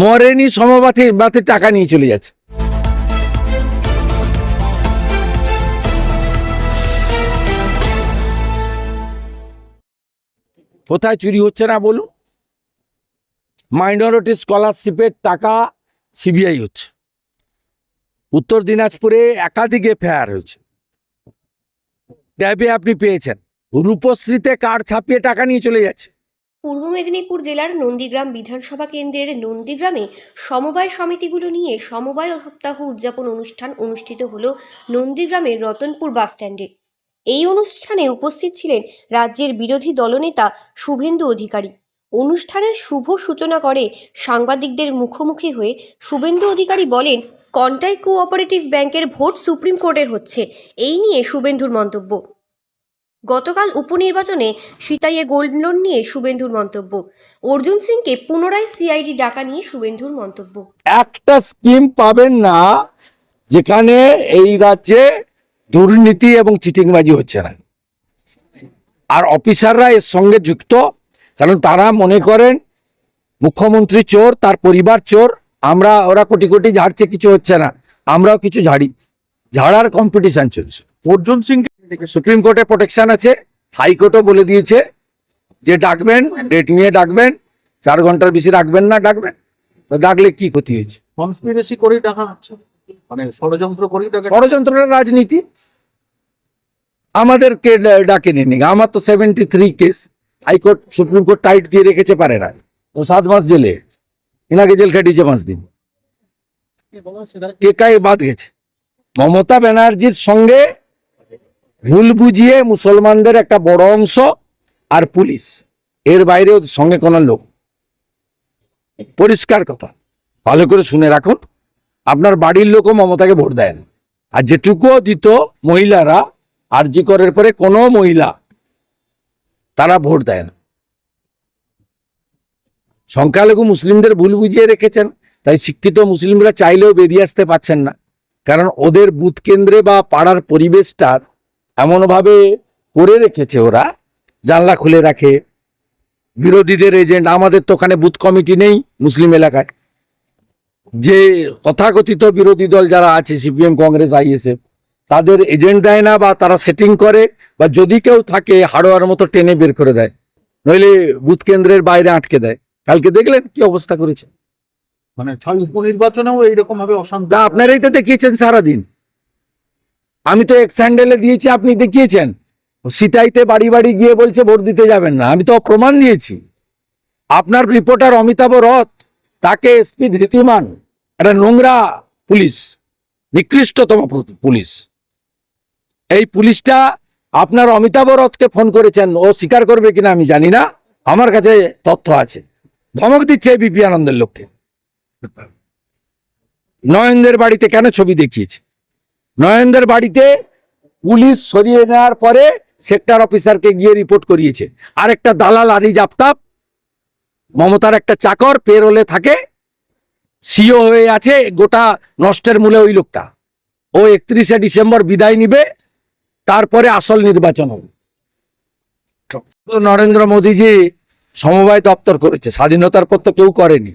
মরেনি সমবাতি বাতে টাকা নিয়ে চলে যাচ্ছে। কোথায় চুরি হচ্ছে না বলুন? মাইনরিটি স্কলারশিপের টাকা সিবিআই হচ্ছে। উত্তর দিনাজপুরে একাধিক এফআইআর হয়েছে। ট্যাবে আপনি পেয়েছেন। রূপশ্রীতে কার্ড ছাপিয়ে টাকা নিয়ে চলে যাচ্ছে। পূর্ব মেদিনীপুর জেলার নন্দীগ্রাম বিধানসভা কেন্দ্রের নন্দীগ্রামে সমবায় সমিতিগুলো নিয়ে সমবায় সপ্তাহ উদযাপন অনুষ্ঠান অনুষ্ঠিত হল নন্দীগ্রামের রতনপুর বাসস্ট্যান্ডে। এই অনুষ্ঠানে উপস্থিত ছিলেন রাজ্যের বিরোধী দলনেতা শুভেন্দু অধিকারী। অনুষ্ঠানের শুভ সূচনা করে সাংবাদিকদের মুখোমুখি হয়ে শুভেন্দু অধিকারী বলেন, কন্টাই কোঅপারেটিভ ব্যাংকের ভোট সুপ্রিম কোর্টের হচ্ছে। এই নিয়ে শুভেন্দুর মন্তব্য। গতকাল উপনির্বাচনে সিতাইয়ে গোল্ড লোন নিয়ে শুভেন্দুর মন্তব্য। অর্জুন সিংকে পুনরায় সিআইডি ডাকা নিয়ে শুভেন্দুর মন্তব্য। একটা স্কিম পাবেন না যেখানে এই রাজ্যে দুর্নীতি এবং চিটিংবাজি হচ্ছে না। আর অফিসাররা এর সঙ্গে যুক্ত কারণ তারা মনে করেন মুখ্যমন্ত্রী চোর তার পরিবার চোর আমরা ওরা কোটি কোটি ঝাড়ছে কিছু হচ্ছে না। আমরাও কিছু ঝাড়ি। ঝাড়ার কম্পিটিশন চলছে। অর্জুন সিং সুপ্রিম কোর্টে প্রোটেকশন আছে হাইকোর্টও বলে দিয়েছে যে ডাকবেন ডেট নিয়ে ডাকবেন চার ঘণ্টার বেশি রাখবেন না ডাকবেন। ডাকলে কি ক্ষতি হয়েছে? কনস্পিরেসি করেই টাকা হচ্ছে। মানে ষড়যন্ত্র করেই রাজনীতি। আমাদেরকে ডাকে নিন আমার তো seventy three case high court supreme court tight দিয়ে রেখেছে পারে না ও সাত মাস জেলে। এনাকে জেল কাটিয়েছে পাঁচ দিন। কে কায় বাদ গেছে? মমতা ব্যানার্জির সঙ্গে ভুল বুঝিয়ে মুসলমানদের একটা বড় অংশ আর পুলিশ। এর বাইরে সঙ্গে কোনো লোক। পরিষ্কার কথা। ভালো করে শুনে রাখুন। আপনার বাড়ির লোকও মমতাকে ভোট দেন। আর যেটুকুও দিত মহিলারা, আরজি করার পরে কোনো মহিলা তারা ভোট দেয় না সংখ্যালঘু মুসলিমদের ভুল বুঝিয়ে রেখেছেন। তাই শিক্ষিত মুসলিমরা চাইলেও বেরিয়ে আসতে পারছেন না। কারণ ওদের বুথ কেন্দ্রে বা পাড়ার পরিবেশটা এমনভাবে করে রেখেছে ওরা জানলা খুলে রাখে। বিরোধীদের এজেন্ট আমাদের তো ওখানে বুথ কমিটি নেই মুসলিম এলাকায়। যে তথাকথিত বিরোধী দল যারা আছে সিপিএম কংগ্রেস আইএসএফ তাদের এজেন্ট দেয় না বা তারা সেটিং করে বা যদি কেউ থাকে হাড়োয়ার মতো টেনে বের করে দেয়। নইলে বুথ কেন্দ্রের বাইরে আটকে দেয়। কালকে দেখলেন কি অবস্থা করেছে? মানে ছয় উপনির্বাচনেও এইরকম ভাবে অশান্তি আপনারাই তো দেখিয়েছেন সারাদিন। আমি তো এক্স স্যান্ডেলে দিয়েছি, আপনি দেখিয়েছেন। সিতাইতে বাড়ি বাড়ি গিয়ে বলছে, ভোট দিতে যাবেন না। আমি তো প্রমাণ দিয়েছি। আপনার রিপোর্টার অমিতাভ রথ, তাকে এসপি ধৃতিমান, একটা নোংরা পুলিশ, নিকৃষ্টতম পুলিশ। এই পুলিশটা আপনার অমিতাভ রথকে ফোন করেছেন, ও স্বীকার করবে কিনা আমি জানি না। আমার কাছে তথ্য আছে। ধমক দিচ্ছে বিপি আনন্দের লোককে। নয়নদের বাড়িতে কেন ছবি দেখিয়েছে? নয়নদের বাড়িতে পুলিশ সরিয়ে নেওয়ার পরে সেক্টর অফিসারকে গিয়ে রিপোর্ট করিয়েছে। আর একটা দালাল আরিজ আফতাব, মমতার একটা চাকর পেরোলে থাকে সিও হয়ে আছে, গোটা নষ্টের মূলে ওই লোকটা। ও একত্রিশে ডিসেম্বর বিদায় নিবে, তারপরে আসল নির্বাচন হবে। নরেন্দ্র মোদীজি সমবায় দপ্তর করেছে, স্বাধীনতার পর তো কেউ করেনি।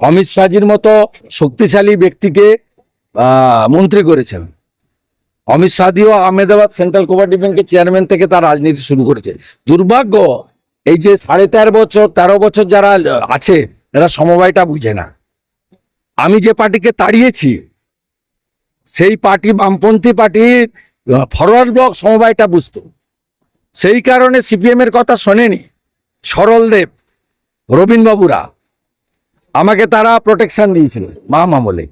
অমিত শাহজির মতো শক্তিশালী ব্যক্তিকে মন্ত্রী করেছেন। অমিত শাহদিও আহমেদাবাদ সেন্ট্রাল কোপারেটিভ ব্যাংকের চেয়ারম্যান থেকে তার রাজনীতি শুরু করেছে। দুর্ভাগ্য, এই যে সাড়ে তেরো বছর তেরো বছর যারা আছে, এরা সমবায়টা বুঝে না। আমি যে পার্টিকে তাড়িয়েছি, সেই পার্টি বামপন্থী পার্টির ফরওয়ার্ড ব্লক সমবায়টা বুঝতো। সেই কারণে সিপিএম এর কথা শোনেনি। সরল দেব রবীন আমাকে তারা প্রোটেকশন দিয়েছিল, মা মামলে।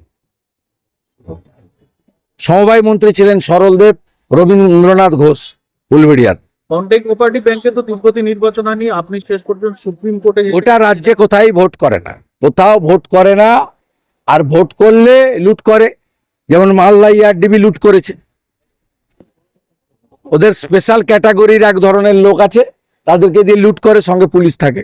সমবায় মন্ত্রী ছিলেন সরল দেব রবীন্দ্রনাথ ঘোষ উলবেড়িয়ার। কন্টেক্ট কোপারেটিভ ব্যাংকে তো তিব্বতী নির্বাচন আনি আপনি শেষ পর্যন্ত সুপ্রিম কোর্টে ওটা রাজ্যে কোথায় ভোট করে না। কোথাও ভোট করে না আর ভোট করলে লুট করে। যেমন মালদা ইয়ারডিবি লুট করেছে। ওদের স্পেশাল ক্যাটাগরির এক ধরনের লোক আছে তাদেরকে দিয়ে লুট করে সঙ্গে পুলিশ থাকে।